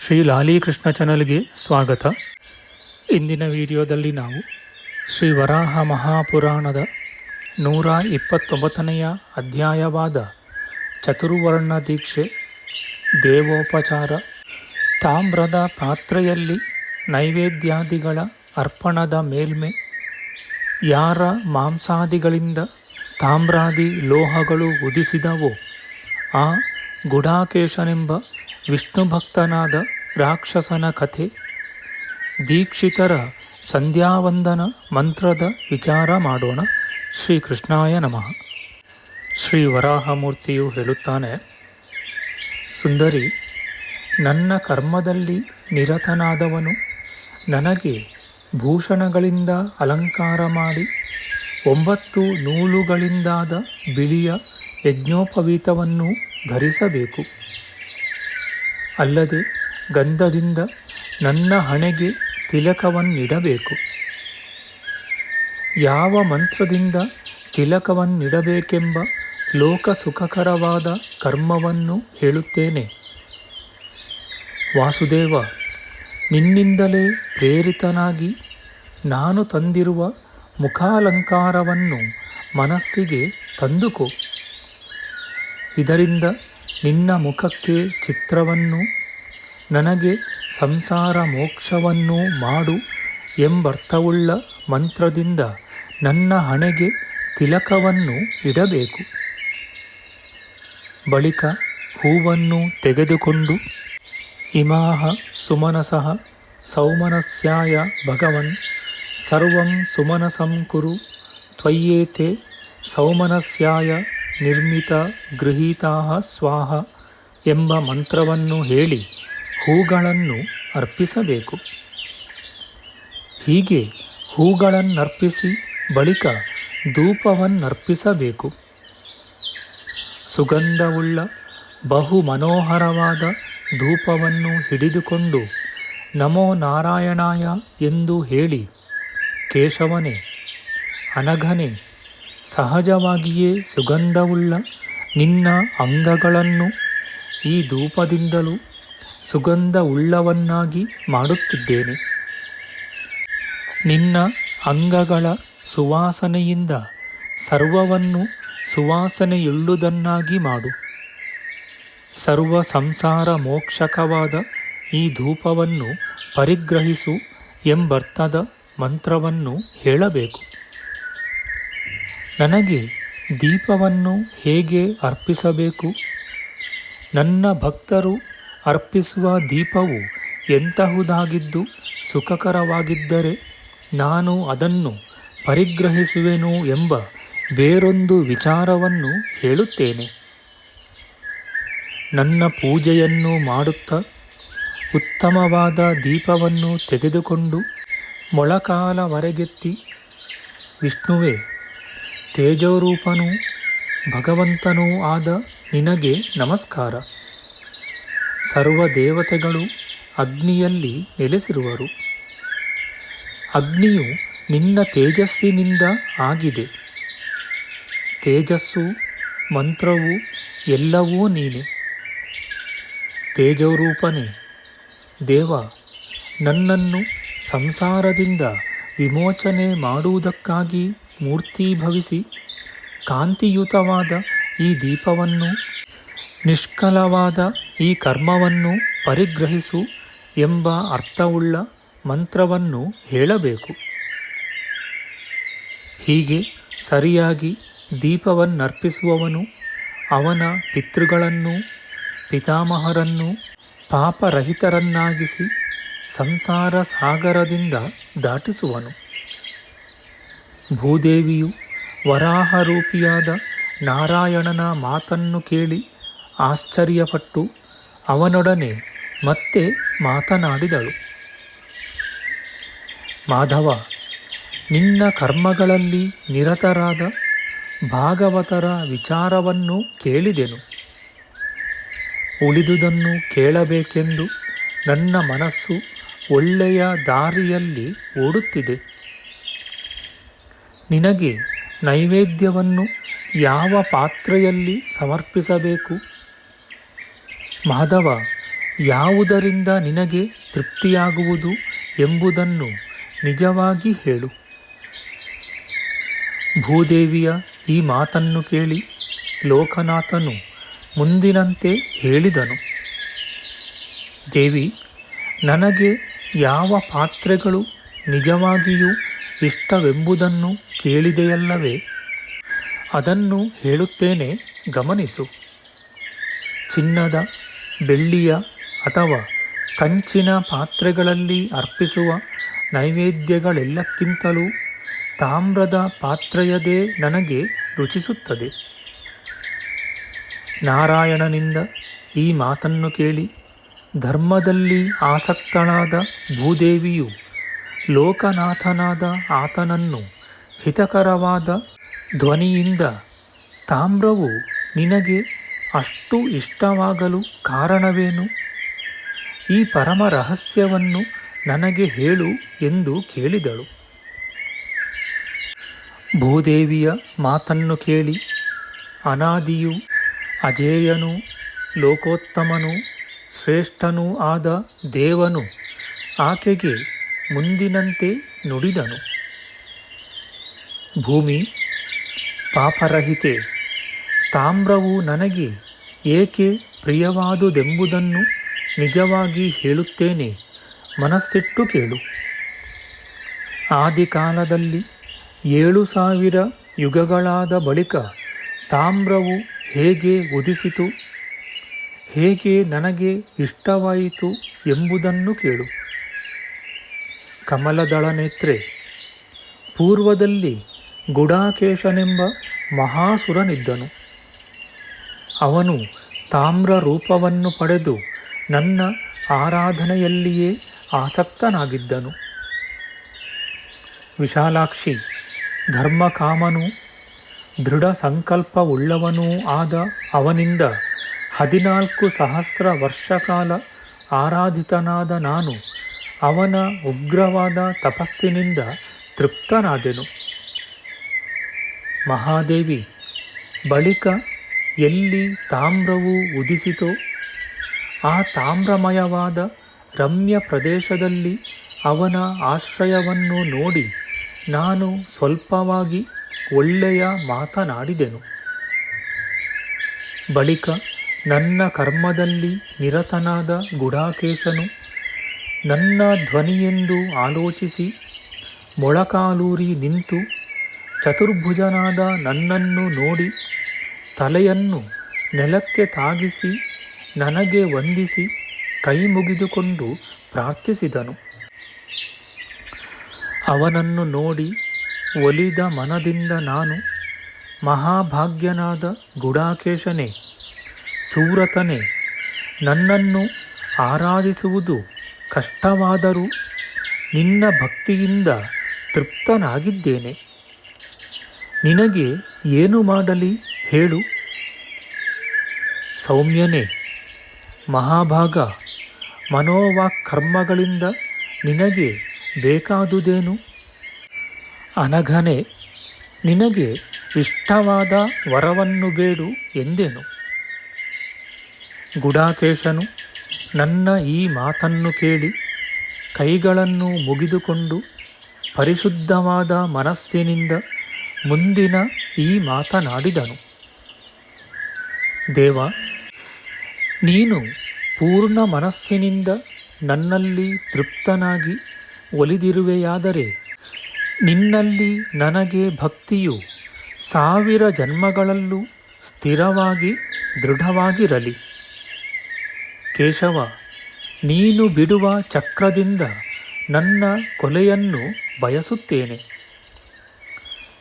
ಶ್ರೀ ಲಾಲೀಕೃಷ್ಣ ಚಾನಲ್ಗೆ ಸ್ವಾಗತ. ಇಂದಿನ ವಿಡಿಯೋದಲ್ಲಿ ನಾವು ಶ್ರೀ ವರಾಹ ಮಹಾಪುರಾಣದ ನೂರ ಇಪ್ಪತ್ತೊಂಬತ್ತನೆಯ ಅಧ್ಯಾಯವಾದ ಚತುರ್ವರ್ಣ ದೀಕ್ಷೆ, ದೇವೋಪಚಾರ, ತಾಮ್ರದ ಪಾತ್ರೆಯಲ್ಲಿ ನೈವೇದ್ಯಾದಿಗಳ ಅರ್ಪಣದ ಮೇಲ್ಮೆ, ಯಾರ ಮಾಂಸಾದಿಗಳಿಂದ ತಾಮ್ರಾದಿ ಲೋಹಗಳು ಉದಿಸಿದವೋ ಆ ಗುಡಾಕೇಶನೆಂಬ ವಿಷ್ಣು ಭಕ್ತನಾದ ರಾಕ್ಷಸನ ಕಥೆ, ದೀಕ್ಷಿತರ ಸಂಧ್ಯಾವಂದನ ಮಂತ್ರದ ವಿಚಾರ ಮಾಡೋಣ. ಶ್ರೀಕೃಷ್ಣಾಯ ನಮಃ. ಶ್ರೀ ವರಾಹಮೂರ್ತಿಯು ಹೇಳುತ್ತಾನೆ, ಸುಂದರಿ, ನನ್ನ ಕರ್ಮದಲ್ಲಿ ನಿರತನಾದವನು ನನಗೆ ಭೂಷಣಗಳಿಂದ ಅಲಂಕಾರ ಮಾಡಿ, ಒಂಬತ್ತು ನೂಲುಗಳಿಂದಾದ ಬಿಳಿಯ ಯಜ್ಞೋಪವೀತವನ್ನು ಧರಿಸಬೇಕು. ಅಲ್ಲದೆ ಗಂಧದಿಂದ ನನ್ನ ಹಣೆಗೆ ತಿಲಕವನ್ನಿಡಬೇಕು. ಯಾವ ಮಂತ್ರದಿಂದ ತಿಲಕವನ್ನಿಡಬೇಕೆಂಬ ಲೋಕ ಸುಖಕರವಾದ ಕರ್ಮವನ್ನು ಹೇಳುತ್ತೇನೆ. ವಾಸುದೇವ, ನಿನ್ನಿಂದಲೇ ಪ್ರೇರಿತನಾಗಿ ನಾನು ತಂದಿರುವ ಮುಖಾಲಂಕಾರವನ್ನು ಮನಸ್ಸಿಗೆ ತಂದುಕೋ. ಇದರಿಂದ ನಿನ್ನ ಮುಖಕ್ಕೆ ಚಿತ್ರವನ್ನು ನನಗೆ ಸಂಸಾರ ಮೋಕ್ಷವನ್ನು ಮಾಡು ಎಂಬರ್ಥವುಳ್ಳ ಮಂತ್ರದಿಂದ ನನ್ನ ಹಣೆಗೆ ತಿಲಕವನ್ನು ಇಡಬೇಕು. ಬಳಿಕ ಹೂವನ್ನು ತೆಗೆದುಕೊಂಡು ಇಮಾಹ ಸುಮನಸಃ ಸೌಮನಸ್ಯಾಯ ಭಗವನ್ ಸರ್ವಂ ಸುಮನಸಂ ಕುರು ತ್ವಯ್ಯೇತೆ ಸೌಮನಸ್ಯಾಯ ನಿರ್ಮಿತ ಗೃಹೀತಾ ಸ್ವಾಹ ಎಂಬ ಮಂತ್ರವನ್ನು ಹೇಳಿ ಹೂಗಳನ್ನು ಅರ್ಪಿಸಬೇಕು. ಹೀಗೆ ಹೂಗಳನ್ನರ್ಪಿಸಿ ಬಳಿಕ ಧೂಪವನ್ನರ್ಪಿಸಬೇಕು. ಸುಗಂಧವುಳ್ಳ ಬಹು ಮನೋಹರವಾದ ಧೂಪವನ್ನು ಹಿಡಿದುಕೊಂಡು ನಮೋ ನಾರಾಯಣಾಯ ಎಂದು ಹೇಳಿ ಕೇಶವನೇ, ಅನಘನೆ ಸಹಜವಾಗಿಯೇ ಸುಗಂಧವುಳ್ಳ ನಿನ್ನ ಅಂಗಗಳನ್ನು ಈ ಧೂಪದಿಂದಲೂ ಸುಗಂಧವುಳ್ಳವನ್ನಾಗಿ ಮಾಡುತ್ತಿದ್ದೇನೆ. ನಿನ್ನ ಅಂಗಗಳ ಸುವಾಸನೆಯಿಂದ ಸರ್ವವನ್ನು ಸುವಾಸನೆಯುಳ್ಳುದನ್ನಾಗಿ ಮಾಡು. ಸರ್ವ ಸಂಸಾರ ಮೋಕ್ಷಕವಾದ ಈ ಧೂಪವನ್ನು ಪರಿಗ್ರಹಿಸು ಎಂಬರ್ಥದ ಮಂತ್ರವನ್ನು ಹೇಳಬೇಕು. ನನಗೆ ದೀಪವನ್ನು ಹೇಗೆ ಅರ್ಪಿಸಬೇಕು? ನನ್ನ ಭಕ್ತರು ಅರ್ಪಿಸುವ ದೀಪವು ಎಂತಹುದಾಗಿದ್ದು ಸುಖಕರವಾಗಿದ್ದರೆ ನಾನು ಅದನ್ನು ಪರಿಗ್ರಹಿಸುವೆನು ಎಂಬ ಬೇರೊಂದು ವಿಚಾರವನ್ನು ಹೇಳುತ್ತೇನೆ. ನನ್ನ ಪೂಜೆಯನ್ನು ಮಾಡುತ್ತಾ ಉತ್ತಮವಾದ ದೀಪವನ್ನು ತೆಗೆದುಕೊಂಡು ಮೊಳಕಾಲವರೆಗೆತ್ತಿ ವಿಷ್ಣುವೇ ತೇಜೋರೂಪನೂ ಭಗವಂತನೂ ಆದ ನಿನಗೆ ನಮಸ್ಕಾರ. ಸರ್ವ ದೇವತೆಗಳು ಅಗ್ನಿಯಲ್ಲಿ ನೆಲೆಸಿರುವರು. ಅಗ್ನಿಯು ನಿನ್ನ ತೇಜಸ್ಸಿನಿಂದ ಆಗಿದೆ. ತೇಜಸ್ಸು, ಮಂತ್ರವು ಎಲ್ಲವೂ ನೀನೆ. ತೇಜೋರೂಪನೇ, ದೇವ, ನನ್ನನ್ನು ಸಂಸಾರದಿಂದ ವಿಮೋಚನೆ ಮಾಡುವುದಕ್ಕಾಗಿ ಮೂರ್ತೀಭವಿಸಿ ಕಾಂತಿಯುತವಾದ ಈ ದೀಪವನ್ನು, ನಿಷ್ಕಲವಾದ ಈ ಕರ್ಮವನ್ನು ಪರಿಗ್ರಹಿಸು ಎಂಬ ಅರ್ಥವುಳ್ಳ ಮಂತ್ರವನ್ನು ಹೇಳಬೇಕು. ಹೀಗೆ ಸರಿಯಾಗಿ ದೀಪವನ್ನರ್ಪಿಸುವವನು ಅವನ ಪಿತೃಗಳನ್ನು ಪಿತಾಮಹರನ್ನು ಪಾಪರಹಿತರನ್ನಾಗಿಸಿ ಸಂಸಾರ ಸಾಗರದಿಂದ ದಾಟಿಸುವನು. ಭೂದೇವಿಯು ವರಾಹರೂಪಿಯಾದ ನಾರಾಯಣನ ಮಾತನ್ನು ಕೇಳಿ ಆಶ್ಚರ್ಯಪಟ್ಟು ಅವನೊಡನೆ ಮತ್ತೆ ಮಾತನಾಡಿದಳು. ಮಾಧವ, ನಿನ್ನ ಕರ್ಮಗಳಲ್ಲಿ ನಿರತರಾದ ಭಾಗವತರ ವಿಚಾರವನ್ನು ಕೇಳಿದೆನು. ಉಳಿದುದನ್ನು ಕೇಳಬೇಕೆಂದು ನನ್ನ ಮನಸ್ಸು ಒಳ್ಳೆಯ ದಾರಿಯಲ್ಲಿ ಓಡುತ್ತಿದೆ. ನಿನಗೆ ನೈವೇದ್ಯವನ್ನು ಯಾವ ಪಾತ್ರೆಯಲ್ಲಿ ಸಮರ್ಪಿಸಬೇಕು? ಮಾಧವ, ಯಾವುದರಿಂದ ನಿನಗೆ ತೃಪ್ತಿಯಾಗುವುದು ಎಂಬುದನ್ನು ನಿಜವಾಗಿ ಹೇಳು. ಭೂದೇವಿಯ ಈ ಮಾತನ್ನು ಕೇಳಿ ಲೋಕನಾಥನು ಮುಂದಿನಂತೆ ಹೇಳಿದನು. ದೇವಿ, ನನಗೆ ಯಾವ ಪಾತ್ರೆಗಳು ನಿಜವಾಗಿಯೂ ಇಷ್ಟವೆಂಬುದನ್ನು ಕೇಳಿದೆಯಲ್ಲವೇ? ಅದನ್ನು ಹೇಳುತ್ತೇನೆ, ಗಮನಿಸು. ಚಿನ್ನದ, ಬೆಳ್ಳಿಯ ಅಥವಾ ಕಂಚಿನ ಪಾತ್ರೆಗಳಲ್ಲಿ ಅರ್ಪಿಸುವ ನೈವೇದ್ಯಗಳೆಲ್ಲಕ್ಕಿಂತಲೂ ತಾಮ್ರದ ಪಾತ್ರೆಯದೇ ನನಗೆ ರುಚಿಸುತ್ತದೆ. ನಾರಾಯಣನಿಂದ ಈ ಮಾತನ್ನು ಕೇಳಿ ಧರ್ಮದಲ್ಲಿ ಆಸಕ್ತಳಾದ ಭೂದೇವಿಯು ಲೋಕನಾಥನಾದ ಆತನನ್ನು ಹಿತಕರವಾದ ಧ್ವನಿಯಿಂದ ತಾಮ್ರವು ನಿನಗೆ ಅಷ್ಟು ಇಷ್ಟವಾಗಲು ಕಾರಣವೇನು? ಈ ಪರಮ ರಹಸ್ಯವನ್ನು ನನಗೆ ಹೇಳು ಎಂದು ಕೇಳಿದಳು. ಭೂದೇವಿಯ ಮಾತನ್ನು ಕೇಳಿ ಅನಾದಿಯು ಅಜೇಯನೂ ಲೋಕೋತ್ತಮನೂ ಶ್ರೇಷ್ಠನೂ ಆದ ದೇವನು ಆಕೆಗೆ ಮುಂದಿನಂತೆ ನುಡಿದನು. ಭೂಮಿ ಪಾಪರಹಿತೆ, ತಾಮ್ರವು ನನಗೆ ಏಕೆ ಪ್ರಿಯವಾದುದೆಂಬುದನ್ನು ನಿಜವಾಗಿ ಹೇಳುತ್ತೇನೆ, ಮನಸ್ಸಿಟ್ಟು ಕೇಳು. ಆದಿಕಾಲದಲ್ಲಿ ಏಳು ಸಾವಿರ ಯುಗಗಳಾದ ಬಳಿಕ ತಾಮ್ರವು ಹೇಗೆ ಉದಿಸಿತು, ಹೇಗೆ ನನಗೆ ಇಷ್ಟವಾಯಿತು ಎಂಬುದನ್ನು ಕೇಳು. ಕಮಲದಳನೇತ್ರೆ. ಪೂರ್ವದಲ್ಲಿ ಗುಡಾಕೇಶನೆಂಬ ಮಹಾಸುರನಿದ್ದನು. ಅವನು ತಾಮ್ರ ರೂಪವನ್ನು ಪಡೆದು ನನ್ನ ಆರಾಧನೆಯಲ್ಲಿಯೇ ಆಸಕ್ತನಾಗಿದ್ದನು. ವಿಶಾಲಾಕ್ಷಿ, ಧರ್ಮಕಾಮನೂ ದೃಢ ಸಂಕಲ್ಪವುಳ್ಳವನೂ ಆದ ಅವನಿಂದ ಹದಿನಾಲ್ಕು ಸಹಸ್ರ ವರ್ಷಕಾಲ ಆರಾಧಿತನಾದ ನಾನು ಅವನ ಉಗ್ರವಾದ ತಪಸ್ಸಿನಿಂದ ತೃಪ್ತನಾದೆನು. ಮಹಾದೇವಿ, ಬಳಿಕ ಎಲ್ಲಿ ತಾಮ್ರವು ಉದಿಸಿತೋ, ಆ ತಾಮ್ರಮಯವಾದ ರಮ್ಯ ಪ್ರದೇಶದಲ್ಲಿ ಅವನ ಆಶ್ರಯವನ್ನು ನೋಡಿ ನಾನು ಸ್ವಲ್ಪವಾಗಿ ಒಳ್ಳೆಯ ಮಾತನಾಡಿದೆನು. ಬಳಿಕ ನನ್ನ ಕರ್ಮದಲ್ಲಿ ನಿರತನಾದ ಗುಡಾಕೇಶನು ನನ್ನ ಧ್ವನಿಯೆಂದು ಆಲೋಚಿಸಿ ಮೊಳಕಾಲೂರಿ ನಿಂತು ಚತುರ್ಭುಜನಾದ ನನ್ನನ್ನು ನೋಡಿ ತಲೆಯನ್ನು ನೆಲಕ್ಕೆ ತಾಗಿಸಿ ನನಗೆ ವಂದಿಸಿ ಕೈ ಮುಗಿದುಕೊಂಡು ಪ್ರಾರ್ಥಿಸಿದನು. ಅವನನ್ನು ನೋಡಿ ಒಲಿದ ಮನದಿಂದ ನಾನು, ಮಹಾಭಾಗ್ಯನಾದ ಗುಡಾಕೇಶನೇ, ಸೂರತನೇ, ನನ್ನನ್ನು ಆರಾಧಿಸುವುದು ಕಷ್ಟವಾದರೂ ನಿನ್ನ ಭಕ್ತಿಯಿಂದ ತೃಪ್ತನಾಗಿದ್ದೇನೆ. ನಿನಗೆ ಏನು ಮಾಡಲಿ ಹೇಳು. ಸೌಮ್ಯನೇ, ಮಹಾಭಾಗ, ಮನೋವಾಕ್ಕರ್ಮಗಳಿಂದ ನಿನಗೆ ಬೇಕಾದುದೇನು? ಅನಘನೆ, ನಿನಗೆ ಇಷ್ಟವಾದ ವರವನ್ನು ಬೇಡು ಎಂದೇನು. ಗುಡಾಕೇಶನು ನನ್ನ ಈ ಮಾತನ್ನು ಕೇಳಿ ಕೈಗಳನ್ನು ಮುಗಿದುಕೊಂಡು ಪರಿಶುದ್ಧವಾದ ಮನಸ್ಸಿನಿಂದ ಮುಂದಿನ ಈ ಮಾತನಾಡಿದನು. ದೇವ, ನೀನು ಪೂರ್ಣ ಮನಸ್ಸಿನಿಂದ ನನ್ನಲ್ಲಿ ತೃಪ್ತನಾಗಿ ಒಲಿದಿರುವೆಯಾದರೆ ನಿನ್ನಲ್ಲಿ ನನಗೆ ಭಕ್ತಿಯು ಸಾವಿರ ಜನ್ಮಗಳಲ್ಲೂ ಸ್ಥಿರವಾಗಿ ದೃಢವಾಗಿರಲಿ. ಕೇಶವ, ನೀನು ಬಿಡುವ ಚಕ್ರದಿಂದ ನನ್ನ ಕೊಲೆಯನ್ನು ಬಯಸುತ್ತೇನೆ.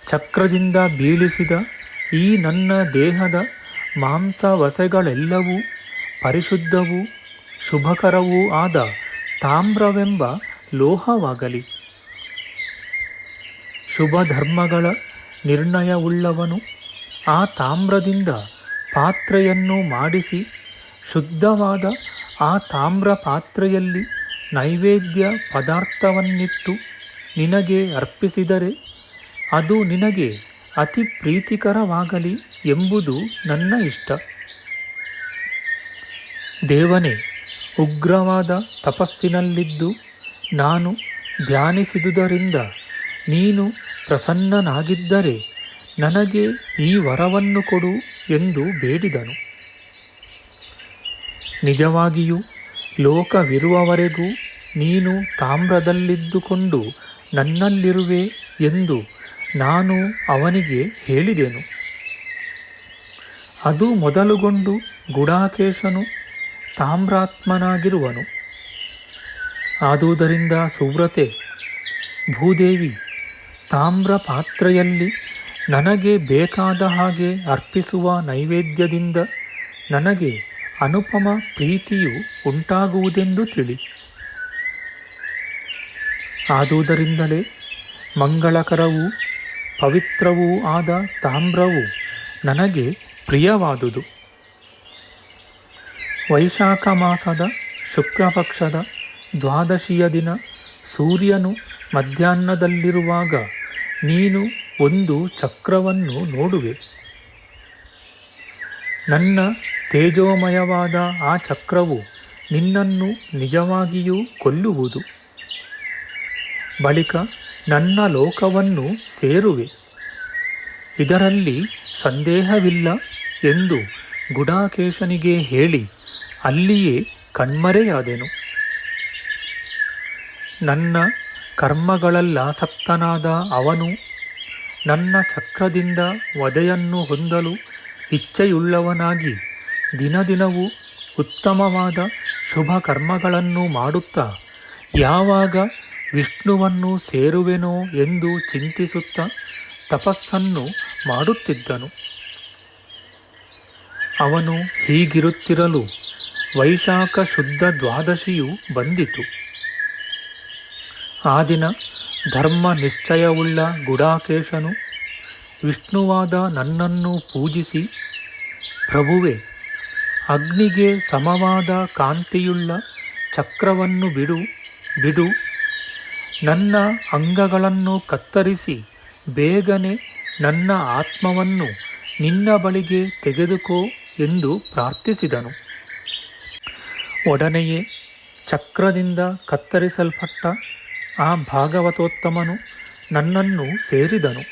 ಚಕ್ರದಿಂದ ಬೀಳಿಸಿದ ಈ ನನ್ನ ದೇಹದ ಮಾಂಸವಸೆಗಳೆಲ್ಲವೂ ಪರಿಶುದ್ಧವೂ ಶುಭಕರವೂ ಆದ ತಾಮ್ರವೆಂಬ ಲೋಹವಾಗಲಿ. ಶುಭ ಧರ್ಮಗಳ ನಿರ್ಣಯವುಳ್ಳವನು ಆ ತಾಮ್ರದಿಂದ ಪಾತ್ರೆಯನ್ನು ಮಾಡಿಸಿ ಶುದ್ಧವಾದ ಆ ತಾಮ್ರ ಪಾತ್ರೆಯಲ್ಲಿ ನೈವೇದ್ಯ ಪದಾರ್ಥವನ್ನಿಟ್ಟು ನಿನಗೆ ಅರ್ಪಿಸಿದರೆ ಅದು ನಿನಗೆ ಅತಿ ಪ್ರೀತಿಕರವಾಗಲಿ ಎಂಬುದು ನನ್ನ ಇಷ್ಟ. ದೇವನೇ, ಉಗ್ರವಾದ ತಪಸ್ಸಿನಲ್ಲಿದ್ದು ನಾನು ಧ್ಯಾನಿಸಿದುದರಿಂದ ನೀನು ಪ್ರಸನ್ನನಾಗಿದ್ದರೆ ನನಗೆ ಈ ವರವನ್ನು ಕೊಡು ಎಂದು ಬೇಡಿದನು. ನಿಜವಾಗಿಯೂ ಲೋಕವಿರುವವರೆಗೂ ನೀನು ತಾಮ್ರದಲ್ಲಿದ್ದುಕೊಂಡು ನನ್ನಲ್ಲಿರುವೆ ಎಂದು ನಾನು ಅವನಿಗೆ ಹೇಳಿದೆನು. ಅದು ಮೊದಲುಗೊಂಡು ಗುಡಾಕೇಶನು ತಾಮ್ರಾತ್ಮನಾಗಿರುವನು. ಆದುದರಿಂದ ಸುವ್ರತೆ, ಭೂದೇವಿ ತಾಮ್ರ ಪಾತ್ರೆಯಲ್ಲಿ ನನಗೆ ಬೇಕಾದ ಹಾಗೆ ಅರ್ಪಿಸುವ ನೈವೇದ್ಯದಿಂದ ನನಗೆ ಅನುಪಮ ಪ್ರೀತಿಯು ಉಂಟಾಗುವುದೆಂದು ತಿಳಿ. ಆದುದರಿಂದಲೇ ಮಂಗಳಕರವೂ ಪವಿತ್ರವೂ ಆದ ತಾಮ್ರವು ನನಗೆ ಪ್ರಿಯವಾದುದು. ವೈಶಾಖ ಮಾಸದ ಶುಕ್ಲಪಕ್ಷದ ದ್ವಾದಶಿಯ ದಿನ ಸೂರ್ಯನು ಮಧ್ಯಾಹ್ನದಲ್ಲಿರುವಾಗ ನೀನು ಒಂದು ಚಕ್ರವನ್ನು ನೋಡುವೆ. ನನ್ನ ತೇಜೋಮಯವಾದ ಆ ಚಕ್ರವು ನಿನ್ನನ್ನು ನಿಜವಾಗಿಯೂ ಕೊಲ್ಲುವುದು. ಬಳಿಕ ನನ್ನ ಲೋಕವನ್ನು ಸೇರುವೆ. ಇದರಲ್ಲಿ ಸಂದೇಹವಿಲ್ಲ ಎಂದು ಗುಡಾಕೇಶನಿಗೆ ಹೇಳಿ ಅಲ್ಲಿಯೇ ಕಣ್ಮರೆಯಾದೆನು. ನನ್ನ ಕರ್ಮಗಳಲ್ಲಾಸಕ್ತನಾದ ಅವನು ನನ್ನ ಚಕ್ರದಿಂದ ವಧೆಯನ್ನು ಹೊಂದಲು ಇಚ್ಛೆಯುಳ್ಳವನಾಗಿ ದಿನದಿನವೂ ಉತ್ತಮವಾದ ಶುಭ ಕರ್ಮಗಳನ್ನು ಮಾಡುತ್ತಾ, ಯಾವಾಗ ವಿಷ್ಣುವನ್ನು ಸೇರುವೆನೋ ಎಂದು ಚಿಂತಿಸುತ್ತ ತಪಸ್ಸನ್ನು ಮಾಡುತ್ತಿದ್ದನು. ಅವನು ಹೀಗಿರುತ್ತಿರಲು ವೈಶಾಖ ಶುದ್ಧ ದ್ವಾದಶಿಯು ಬಂದಿತು. ಆ ದಿನ ಧರ್ಮ ನಿಶ್ಚಯವುಳ್ಳ ಗುಡಾಕೇಶನು ವಿಷ್ಣುವಾದ ನನ್ನನ್ನು ಪೂಜಿಸಿ, ಪ್ರಭುವೆ ಅಗ್ನಿಗೆ ಸಮವಾದ ಕಾಂತಿಯುಳ್ಳ ಚಕ್ರವನ್ನು ಬಿಡು ಬಿಡು. ನನ್ನ ಅಂಗಗಳನ್ನು ಕತ್ತರಿಸಿ ಬೇಗನೆ ನನ್ನ ಆತ್ಮವನ್ನು ನಿನ್ನ ಬಳಿಗೆ ತೆಗೆದುಕೋ ಎಂದು ಪ್ರಾರ್ಥಿಸಿದನು. ಒಡನೆಯೇ ಚಕ್ರದಿಂದ ಕತ್ತರಿಸಲ್ಪಟ್ಟ ಆ ಭಾಗವತೋತ್ತಮನು ನನ್ನನ್ನು ಸೇರಿದನು.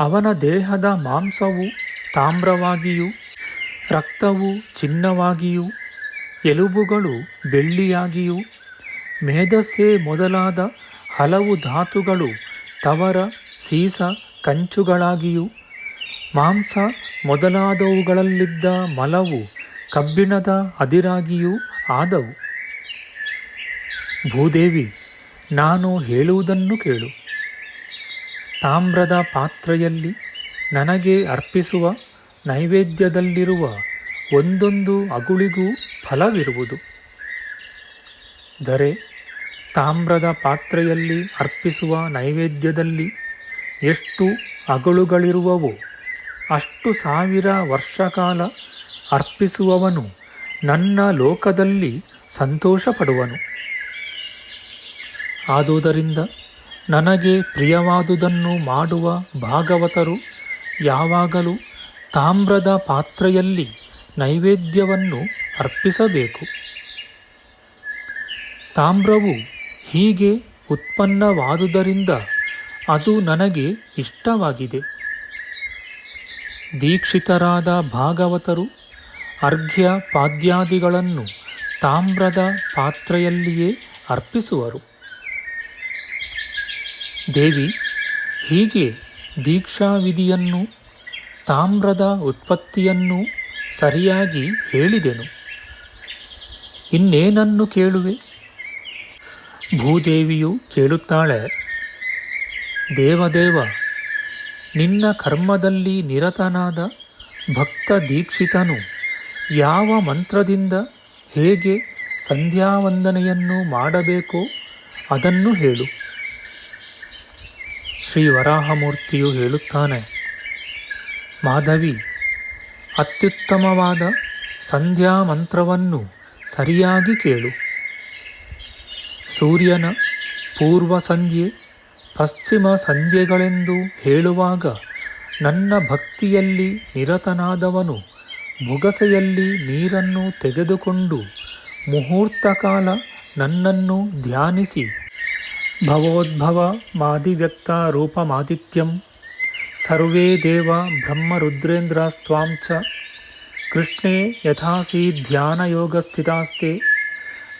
ಅವನ ದೇಹದ ಮಾಂಸವು ತಾಮ್ರವಾಗಿಯೂ ರಕ್ತವು ಚಿನ್ನವಾಗಿಯೂ, ಎಲುಬುಗಳು ಬೆಳ್ಳಿಯಾಗಿಯೂ, ಮೇಧಸ್ಸೆ ಮೊದಲಾದ ಹಲವು ಧಾತುಗಳು ತವರ, ಸೀಸ, ಕಂಚುಗಳಾಗಿಯೂ, ಮಾಂಸ ಮೊದಲಾದವುಗಳಲ್ಲಿದ್ದ ಮಲವು ಕಬ್ಬಿಣದ ಅದಿರಾಗಿಯೂ ಆದವು. ಭೂದೇವಿ, ನಾನು ಹೇಳುವುದನ್ನು ಕೇಳು. ತಾಮ್ರದ ಪಾತ್ರೆಯಲ್ಲಿ ನನಗೆ ಅರ್ಪಿಸುವ ನೈವೇದ್ಯದಲ್ಲಿರುವ ಒಂದೊಂದು ಅಗುಳಿಗೂ ಫಲವಿರುವುದು. ದರೆ ತಾಮ್ರದ ಪಾತ್ರೆಯಲ್ಲಿ ಅರ್ಪಿಸುವ ನೈವೇದ್ಯದಲ್ಲಿ ಎಷ್ಟು ಅಗಳುಗಳಿರುವವೋ ಅಷ್ಟು ಸಾವಿರ ವರ್ಷಕಾಲ ಅರ್ಪಿಸುವವನು ನನ್ನ ಲೋಕದಲ್ಲಿ ಸಂತೋಷಪಡುವನು. ಆದುದರಿಂದ ನನಗೆ ಪ್ರಿಯವಾದುದನ್ನು ಮಾಡುವ ಭಾಗವತರು ಯಾವಾಗಲೂ ತಾಮ್ರದ ಪಾತ್ರೆಯಲ್ಲಿ ನೈವೇದ್ಯವನ್ನು ಅರ್ಪಿಸಬೇಕು. ತಾಮ್ರವು ಹೀಗೆ ಉತ್ಪನ್ನವಾದುದರಿಂದ ಅದು ನನಗೆ ಇಷ್ಟವಾಗಿದೆ. ದೀಕ್ಷಿತರಾದ ಭಾಗವತರು ಅರ್ಘ್ಯ ಪಾದ್ಯಾದಿಗಳನ್ನು ತಾಮ್ರದ ಪಾತ್ರೆಯಲ್ಲಿಯೇ ಅರ್ಪಿಸುವರು. ದೇವಿ ಹೀಗೆ ದೀಕ್ಷಾವಿಧಿಯನ್ನು ತಾಮ್ರದ ಉತ್ಪತ್ತಿಯನ್ನು ಸರಿಯಾಗಿ ಹೇಳಿದೆನು. ಇನ್ನೇನನ್ನು ಕೇಳುವೆ? ಭೂದೇವಿಯು ಕೇಳುತ್ತಾಳೆ, ದೇವದೇವ, ನಿನ್ನ ಕರ್ಮದಲ್ಲಿ ನಿರತನಾದ ಭಕ್ತ ದೀಕ್ಷಿತನು ಯಾವ ಮಂತ್ರದಿಂದ ಹೇಗೆ ಸಂಧ್ಯಾವಂದನೆಯನ್ನು ಮಾಡಬೇಕೋ ಅದನ್ನು ಹೇಳು. ಶ್ರೀ ವರಾಹಮೂರ್ತಿಯು ಹೇಳುತ್ತಾನೆ ಮಾಧವಿ, ಅತ್ಯುತ್ತಮವಾದ ಸಂಧ್ಯಾ ಮಂತ್ರವನ್ನು ಸರಿಯಾಗಿ ಕೇಳು. ಸೂರ್ಯನ ಪೂರ್ವ ಸಂಧ್ಯೆ ಪಶ್ಚಿಮ ಸಂಧ್ಯೆಗಳೆಂದು ಹೇಳುವಾಗ ನನ್ನ ಭಕ್ತಿಯಲ್ಲಿ ನಿರತನಾದವನು ಬುಗಸೆಯಲ್ಲಿ ನೀರನ್ನು ತೆಗೆದುಕೊಂಡು ಮುಹೂರ್ತ ಕಾಲ ನನ್ನನ್ನು ಧ್ಯಾನಿಸಿ. ಭವೋದ್ಭವ ಮಾದಿವ್ಯಕ್ತ ರೂಪಮಾದಿತ್ಯಂ ಸರ್ವೇ ದೇವ ಬ್ರಹ್ಮರುದ್ರೇಂದ್ರಸ್ತ್ವಾಂ ಚ ಕೃಷ್ಣೇ ಯಥಾಸಿ ಧ್ಯಾನಯೋಗಸ್ಥಿತಾಸ್ತೆ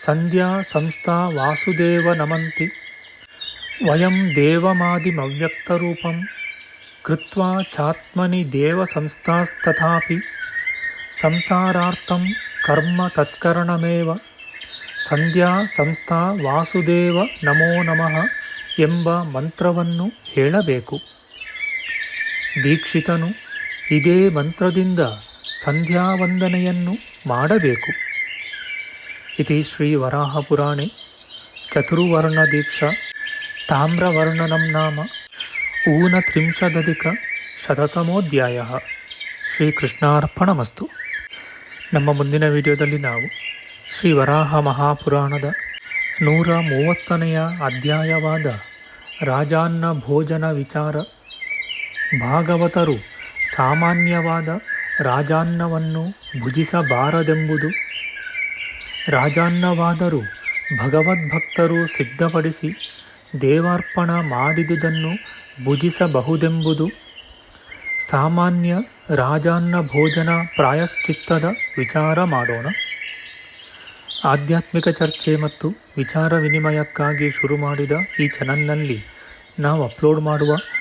ಸಂಧ್ಯಾ ಸಂಸ್ಥಾ ವಾಸುದೇವ ನಮಂತಿ ವಯಂ ದೇವಮಾದಿಮವ್ಯಕ್ತರೂಪಂ ಕೃತ್ವಾ ಚಾತ್ಮನಿ ದೇವಸಂಸ್ಥಾಸ್ತಥಾಪಿ ಸಂಸಾರಾರ್ಥಂ ಕರ್ಮ ತತ್ಕರಣಮೇವ ಸಂಧ್ಯಾ ಸಂಸ್ಥಾ ವಾಸುದೇವ ನಮೋ ನಮಃ ಎಂಬ ಮಂತ್ರವನ್ನು ಹೇಳಬೇಕು ದೀಕ್ಷಿತನು ಇದೇ ಮಂತ್ರದಿಂದ ಸಂಧ್ಯಾವಂದನೆಯನ್ನು ಮಾಡಬೇಕು. ಇತಿ ಶ್ರೀ ವರಾಹಪುರಾಣೆ ಚತುರ್ವರ್ಣದೀಕ್ಷಾ ತಾಮ್ರವರ್ಣನಂ ನಾಮ ಊನತ್ರಿಂಶದಧಿಕ ಶತತಮೋಧ್ಯಾಯ. ಶ್ರೀಕೃಷ್ಣಾರ್ಪಣಮಸ್ತು. ನಮ್ಮ ಮುಂದಿನ ವಿಡಿಯೋದಲ್ಲಿ ನಾವು ಶ್ರೀ ವರಾಹ ಮಹಾಪುರಾಣದ ನೂರ ಮೂವತ್ತನೆಯ ಅಧ್ಯಾಯವಾದ ರಾಜಾನ್ನ ಭೋಜನ ವಿಚಾರ ಭಾಗವತರು ಸಾಮಾನ್ಯವಾದ ರಾಜಾನ್ನವನ್ನು ಭುಜಿಸಬಾರದೆಂಬುದು. ರಾಜಾನ್ನವಾದರೂ ಭಗವದ್ಭಕ್ತರು ಸಿದ್ಧಪಡಿಸಿ ದೇವಾರ್ಪಣ ಮಾಡಿದುದನ್ನು ಭುಜಿಸಬಹುದೆಂಬುದು. ಸಾಮಾನ್ಯ ರಾಜಾನ್ನ ಭೋಜನ ಪ್ರಾಯಶ್ಚಿತ್ತದ ವಿಚಾರ ಮಾಡೋಣ. ಆಧ್ಯಾತ್ಮಿಕ ಚರ್ಚೆ ಮತ್ತು ವಿಚಾರ ವಿನಿಮಯಕ್ಕಾಗಿ ಶುರು ಮಾಡಿದ ಈ ಚಾನಲ್ನಲ್ಲಿ ನಾವು ಅಪ್ಲೋಡ್ ಮಾಡುವ